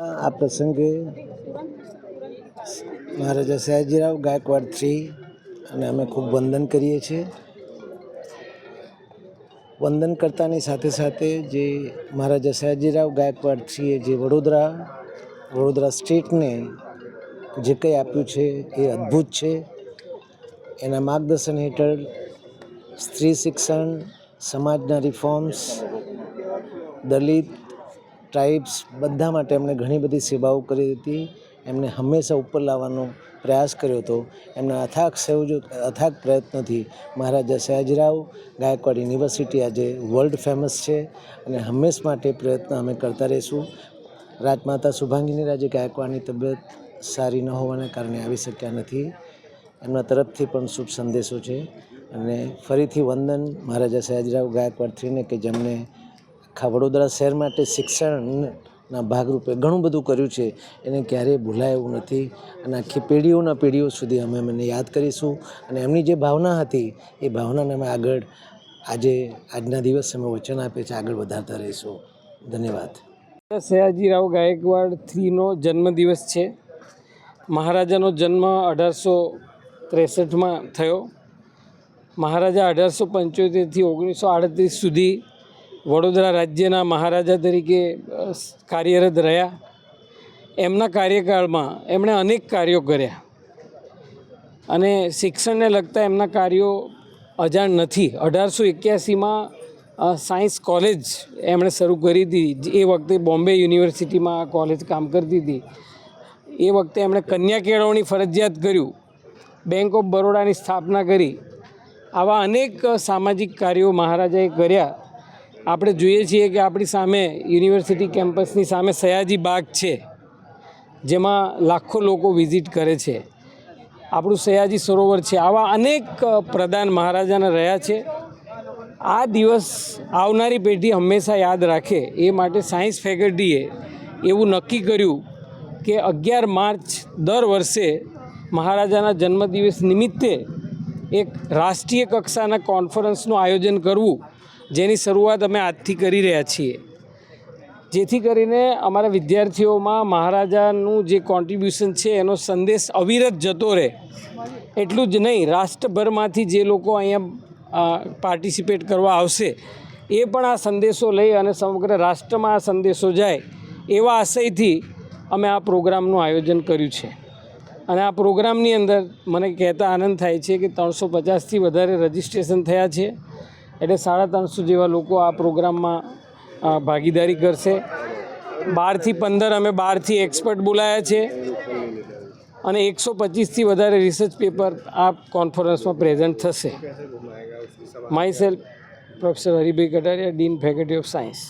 આ પ્રસંગે મહારાજા સયાજીરાવ ગાયકવાડ થ્રી અને અમે ખૂબ વંદન કરીએ છીએ. વંદન કરતાની સાથે સાથે જે મહારાજા સયાજીરાવ ગાયકવાડ થ્રીએ જે વડોદરા વડોદરા સ્ટેટને જે કંઈ આપ્યું છે એ અદ્ભુત છે. એના માર્ગદર્શન હેઠળ સ્ત્રી શિક્ષણ, સમાજના રિફોર્મ્સ દલિત ટ્રાઇબ્સ બધા માટે એમણે ઘણી બધી સેવાઓ કરી હતી. એમને હંમેશા ઉપર લાવવાનો પ્રયાસ કર્યો હતો. એમના અથાગ સંયોજક અથાગ પ્રયત્નથી મહારાજા સયાજીરાવ ગાયકવાડ યુનિવર્સિટી આજે વર્લ્ડ ફેમસ છે અને હંમેશ માટે પ્રયત્ન અમે કરતા રહીશું. રાજમાતા શુભાંગીની રાજે ગાયકવાડની તબિયત સારી ન હોવાને કારણે આવી શક્યા નથી. એમના તરફથી પણ શુભ સંદેશો છે. અને ફરીથી વંદન મહારાજા સયાજીરાવ ગાયકવાડ થ્રીને કે જેમણે આખા વડોદરા શહેર માટે શિક્ષણના ભાગરૂપે ઘણું બધું કર્યું છે. એને ક્યારેય ભૂલાય એવું નથી. અને આખી પેઢીઓના પેઢીઓ સુધી અમે એમને યાદ કરીશું. અને એમની જે ભાવના હતી, એ ભાવનાને અમે આગળ આજે, આજના દિવસે અમે વચન આપીએ છીએ, આગળ વધારતા રહીશું. ધન્યવાદ. સયાજીરાવ ગાયકવાડ થ્રીનો જન્મદિવસ છે. મહારાજાનો જન્મ અઢારસો ત્રેસઠમાં થયો. મહારાજા અઢારસો પંચોતેરથી ઓગણીસો આડત્રીસ સુધી વડોદરા રાજ્યના મહારાજા તરીકે કાર્યરત રહ્યા. એમના કાર્યકાળમાં એમણે અનેક કાર્યો કર્યા. અને શિક્ષણને લગતા એમના કાર્યો અજાણ નથી. અઢારસો એક્યાસીમાં સાયન્સ કોલેજ એમણે શરૂ કરી હતી એ વખતે બોમ્બે યુનિવર્સિટીમાં આ કોલેજ કામ કરતી હતી. એ વખતે એમણે કન્યા કેળવણી ફરજિયાત કર્યું. બેંક ઓફ બરોડાની સ્થાપના કરી. આવા અનેક સામાજિક કાર્યો મહારાજાએ કર્યા. આપણે જોઈએ છીએ કે આપણી સામે યુનિવર્સિટી કેમ્પસની સામે સયાજી બાગ છે, જેમાં લાખો લોકો વિઝિટ કરે છે. આપણું સયાજી સરોવર છે. આવા અનેક પ્રધાન મહારાજાના રહ્યા છે. આ દિવસ આવનારી પેઢી હંમેશા યાદ રાખે. એ માટે સાયન્સ ફેકલ્ટીએ એવું નક્કી કર્યું કે અગિયાર માર્ચ દર વર્ષે મહારાજાના જન્મદિવસ નિમિત્તે એક રાષ્ટ્રીય કક્ષાના કોન્ફરન્સનું આયોજન કરવું, જેની શરૂઆત અમે આજથી કરી રહ્યા છીએ. જેથી કરીને અમારા વિદ્યાર્થીઓમાં મહારાજાનું જે કોન્ટ્રીબ્યુશન છે, એનો સંદેશ અવિરત જતો રહે. એટલું જ નહીં, રાષ્ટ્રભરમાંથી જે લોકો અહીંયા પાર્ટિસિપેટ કરવા આવશે, એ પણ આ સંદેશો લઈ અને સમગ્ર રાષ્ટ્રમાં આ સંદેશો જાય, એવા આશયથી અમે આ પ્રોગ્રામનું આયોજન કર્યું છે. અને આ પ્રોગ્રામની અંદર મને કહેતા આનંદ થાય છે કે ત્રણસો પચાસથી વધારે રજિસ્ટ્રેશન થયા છે. એટલે સાડા ત્રણસો જેવા લોકો આ પ્રોગ્રામમાં ભાગીદારી કરશે. બારથી પંદર અમે બારથી એક્સપર્ટ બોલાયા છે. અને એકસો પચીસથી વધારે રિસર્ચ પેપર આ કોન્ફરન્સમાં પ્રેઝન્ટ થશે. Myself professor Haribhai Kataria dean faculty of science